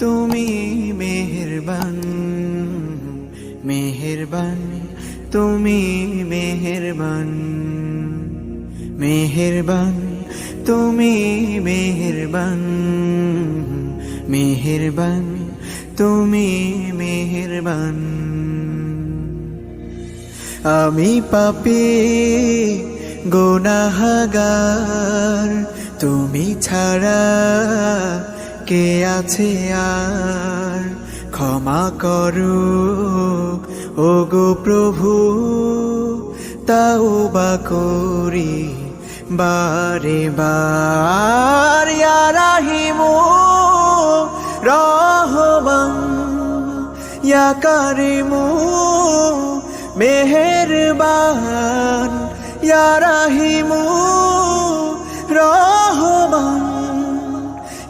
তুমি মেহেরবান মেহেরবান, তুমি মেহেরবান মেহেরবান, তুমি মেহেরবান মেহেরবান, তুমি মেহেরবান। আমি পাপি গোনাহাগার, তুমি ছাড়া কে আছে আর? ক্ষমা করো। ও গো প্রভু, তাও বা করি বারে বার। রাহিমু রহমান ইয়া কারিমু মেহেরবান। ইয়া রাহিমু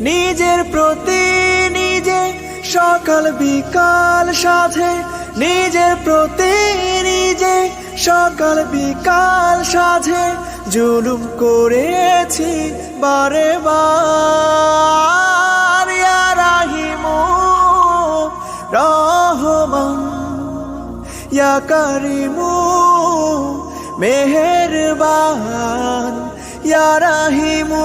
নিজের প্রতি নিজে সকাল বিকাল সাথে নিজের প্রতি নিজে সকাল বিকাল সাথে জুলুম করেছি বারে বার। রাহিমু রহমান, ইয়া কারিমু মেহেরবান, ইয়া রাহিমু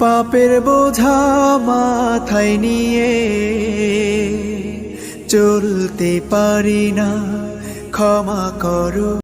পাপের বোঝা মাথায় নিয়ে চলতে পারি না ক্ষমা করো।